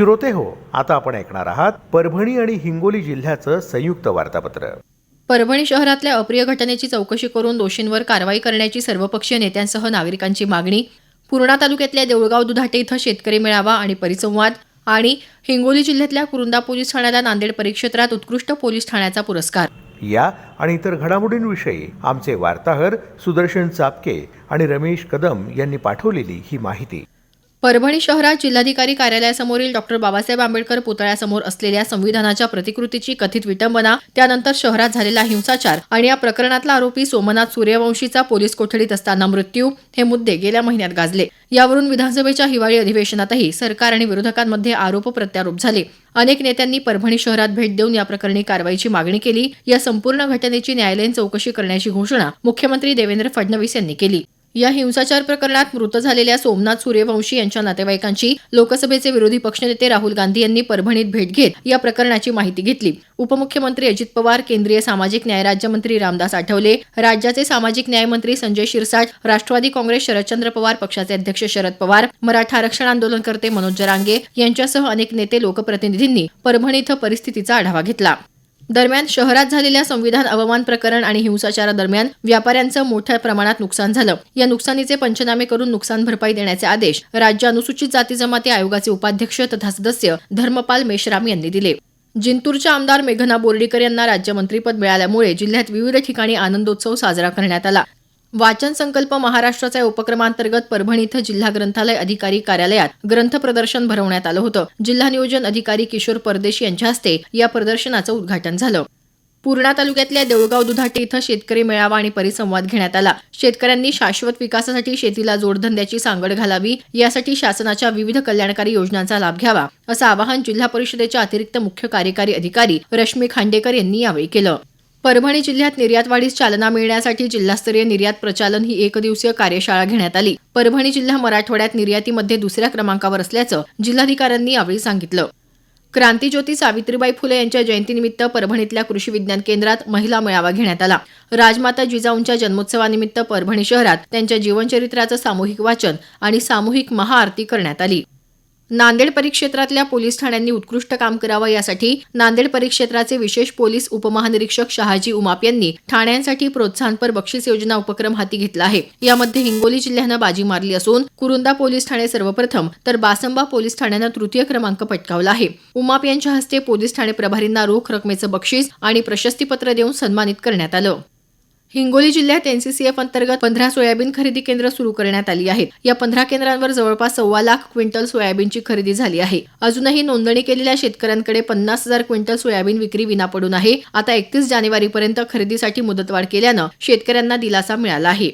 श्रोते हो. आता आपण ऐकणार आहात परभणी आणि हिंगोली जिल्ह्याचं संयुक्त वार्तापत्र. परभणी शहरातल्या अप्रिय घटनेची चौकशी करून दोषींवर कारवाई करण्याची सर्वपक्षीय नेत्यांसह नागरिकांची मागणी पूर्णा तालुक्यातल्या देऊळगाव दुधाटे इथं शेतकरी मेळावा आणि परिसंवाद आणि हिंगोली जिल्ह्यातल्या कुरुंदा पोलीस ठाण्याला नांदेड परिक्षेत्रात उत्कृष्ट पोलीस ठाण्याचा पुरस्कार. या आणि इतर घडामोडींविषयी आमचे वार्ताहर सुदर्शन चापके आणि रमेश कदम यांनी पाठवलेली ही माहिती. परभणी शहरात जिल्हाधिकारी कार्यालयासमोरील डॉक्टर बाबासाहेब आंबेडकर पुतळ्यासमोर असलेल्या संविधानाच्या प्रतिकृतीची कथित विटंबना त्यानंतर शहरात झालेला हिंसाचार आणि या प्रकरणातला आरोपी सोमनाथ सूर्यवंशीचा पोलीस कोठडीत असताना मृत्यू हे मुद्दे गेल्या महिन्यात गाजले. यावरून विधानसभेच्या हिवाळी अधिवेशनातही सरकार आणि विरोधकांमध्ये आरोप प्रत्यारोप झाले. अनेक नेत्यांनी परभणी शहरात भेट देऊन या प्रकरणी कारवाईची मागणी केली. या संपूर्ण घटनेची न्यायालयीन चौकशी करण्याची घोषणा मुख्यमंत्री देवेंद्र फडणवीस यांनी केली. या हिंसाचार प्रकरणात मृत झालेल्या सोमनाथ सूर्यवंशी यांच्या नातेवाईकांची लोकसभेचे विरोधी पक्षनेते राहुल गांधी यांनी परभणीत भेट घेत या प्रकरणाची माहिती घेतली. उपमुख्यमंत्री अजित पवार केंद्रीय सामाजिक न्याय राज्यमंत्री रामदास आठवले राज्याचे सामाजिक न्याय मंत्री संजय शिरसाट राष्ट्रवादी काँग्रेस शरदचंद्र पवार पक्षाचे अध्यक्ष शरद पवार मराठा आरक्षण आंदोलनकर्ते मनोज जरांगे यांच्यासह अनेक नेते लोकप्रतिनिधींनी परभणी इथं परिस्थितीचा आढावा घेतला. दरम्यान शहरात झालेल्या संविधान अवमान प्रकरण आणि हिंसाचारादरम्यान व्यापाऱ्यांचं मोठ्या प्रमाणात नुकसान झालं. या नुकसानीचे पंचनामे करून नुकसान भरपाई देण्याचे आदेश राज्य अनुसूचित जाती जमाती आयोगाचे उपाध्यक्ष तथा सदस्य धर्मपाल मेश्राम यांनी दिले. जिंतूरच्या आमदार मेघना बोर्डीकर यांना राज्यमंत्रीपद मिळाल्यामुळे जिल्ह्यात विविध ठिकाणी आनंदोत्सव साजरा करण्यात आला. वाचन संकल्प महाराष्ट्राचा या उपक्रमांतर्गत परभणी इथं जिल्हा ग्रंथालय अधिकारी कार्यालयात ग्रंथ प्रदर्शन भरवण्यात आलं होतं. जिल्हा नियोजन अधिकारी किशोर परदेशी यांच्या हस्ते या प्रदर्शनाचं उद्घाटन झालं. पूर्णा तालुक्यातल्या देऊळगाव दुधाटे इथं शेतकरी मेळावा आणि परिसंवाद घेण्यात आला. शेतकऱ्यांनी शाश्वत विकासासाठी शेतीला जोडधंद्याची सांगड घालावी यासाठी शासनाच्या विविध कल्याणकारी योजनांचा लाभ घ्यावा असं आवाहन जिल्हा परिषदेच्या अतिरिक्त मुख्य कार्यकारी अधिकारी रश्मी खांडेकर यांनी यावेळी केलं. परभणी जिल्ह्यात निर्यात वाढीस चालना मिळण्यासाठी जिल्हास्तरीय निर्यात प्रचालन ही एक दिवसीय कार्यशाळा घेण्यात आली. परभणी जिल्हा मराठवाड्यात निर्यातीमध्ये दुसऱ्या क्रमांकावर असल्याचं जिल्हाधिकाऱ्यांनी यावेळी सांगितलं. क्रांतीज्योती सावित्रीबाई फुले यांच्या जयंतीनिमित्त परभणीतल्या कृषी विज्ञान केंद्रात महिला मेळावा घेण्यात आला. राजमाता जिजाऊंच्या जन्मोत्सवानिमित्त परभणी शहरात त्यांच्या जीवनचरित्राचं सामूहिक वाचन आणि सामूहिक महाआरती करण्यात आली. नांदेड परिक्षेत्रातल्या पोलीस ठाण्यांनी उत्कृष्ट काम करावं यासाठी नांदेड परिक्षेत्राचे विशेष पोलीस उपमहानिरीक्षक शहाजी उमाप यांनी ठाण्यांसाठी प्रोत्साहनपर बक्षीस योजना उपक्रम हाती घेतला आहे. यामध्ये हिंगोली जिल्ह्यानं बाजी मारली असून कुरुंदा पोलीस ठाणे सर्वप्रथम तर बासंबा पोलीस ठाण्यानं तृतीय क्रमांक पटकावला आहे. उमाप यांच्या हस्ते पोलीस ठाणे प्रभारींना रोख रकमेचं बक्षीस आणि प्रशस्तीपत्र देऊन सन्मानित करण्यात आलं. हिंगोली जिल्ह्यात एनसीसीएफ अंतर्गत पंधरा सोयाबीन खरेदी केंद्र सुरू करण्यात आली आहेत. या पंधरा केंद्रांवर जवळपास सव्वा लाख क्विंटल सोयाबीनची खरेदी झाली आहे. अजूनही नोंदणी केलेल्या शेतकऱ्यांकडे पन्नास हजार क्विंटल सोयाबीन विक्री विना पडून आहे. आता एकतीस जानेवारीपर्यंत खरेदीसाठी मुदतवाढ केल्यानं शेतकऱ्यांना दिलासा मिळाला आहे.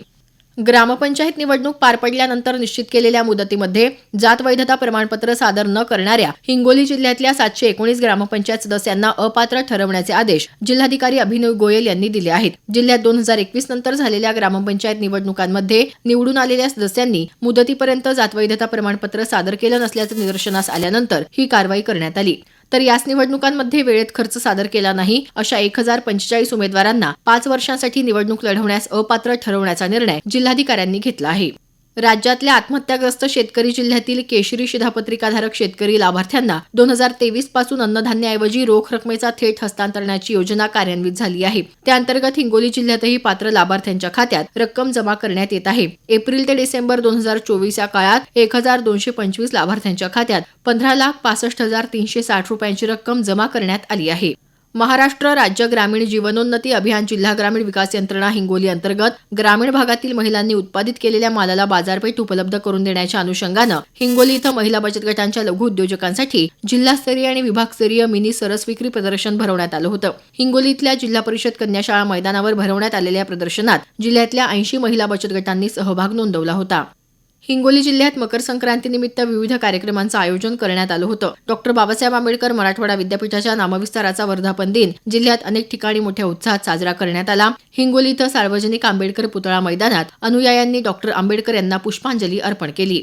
ग्रामपंचायत निवडणूक पार पडल्यानंतर निश्चित केलेल्या मुदतीमध्ये जात वैधता प्रमाणपत्र सादर न करणाऱ्या हिंगोली जिल्ह्यातल्या सातशे एकोणीस ग्रामपंचायत सदस्यांना अपात्र ठरवण्याचे आदेश जिल्हाधिकारी अभिनव गोयल यांनी दिले आहेत. जिल्ह्यात दोन हजार एकवीस नंतर झालेल्या ग्रामपंचायत निवडणुकांमध्ये निवडून आलेल्या सदस्यांनी मुदतीपर्यंत जातवैधता प्रमाणपत्र सादर केलं नसल्याचं निदर्शनास आल्यानंतर ही कारवाई करण्यात आली. तर याच निवडणुकांमध्ये वेळेत खर्च सादर केला नाही. अशा एक हजार पंचेचाळीस उमेदवारांना पाच वर्षांसाठी निवडणूक लढवण्यास अपात्र ठरवण्याचा निर्णय जिल्हाधिकाऱ्यांनी घेतला आहे. राज्यातल्या आत्महत्याग्रस्त शेतकरी जिल्ह्यातील केशरी शिधापत्रिकाधारक शेतकरी लाभार्थ्यांना दोन हजार तेवीसपासून अन्नधान्याऐवजी रोख रकमेचा थेट हस्तांतरणाची योजना कार्यान्वित झाली आहे. त्याअंतर्गत हिंगोली जिल्ह्यातही पात्र लाभार्थ्यांच्या खात्यात रक्कम जमा करण्यात येत आहे. एप्रिल ते डिसेंबर दोन हजार चोवीस या काळात एक हजार दोनशे पंचवीस लाभार्थ्यांच्या खात्यात पंधरा लाख पासष्ट हजार तीनशे साठ रुपयांची रक्कम जमा करण्यात आली आहे. महाराष्ट्र राज्य ग्रामीण जीवनोन्नती अभियान जिल्हा ग्रामीण विकास यंत्रणा हिंगोली अंतर्गत ग्रामीण भागातील महिलांनी उत्पादित केलेल्या मालाला बाजारपेठ उपलब्ध करून देण्याच्या अनुषंगानं हिंगोली इथं महिला बचत गटांच्या लघु उद्योजकांसाठी जिल्हास्तरीय आणि विभागस्तरीय मिनी सरस विक्री प्रदर्शन भरवण्यात आलं होतं. हिंगोली इथल्या जिल्हा परिषद कन्याशाळा मैदानावर भरवण्यात आलेल्या प्रदर्शनात जिल्ह्यातल्या ऐंशी महिला बचत गटांनी सहभाग नोंदवला होता. हिंगोली जिल्ह्यात मकर संक्रांतीनिमित्त विविध कार्यक्रमांचं आयोजन करण्यात आलं होतं. डॉक्टर बाबासाहेब आंबेडकर मराठवाडा विद्यापीठाच्या नामविस्ताराचा वर्धापन दिन जिल्ह्यात अनेक ठिकाणी मोठ्या उत्साहात साजरा करण्यात आला. हिंगोली इथं सार्वजनिक आंबेडकर पुतळा मैदानात अनुयायांनी डॉक्टर आंबेडकर यांना पुष्पांजली अर्पण केली.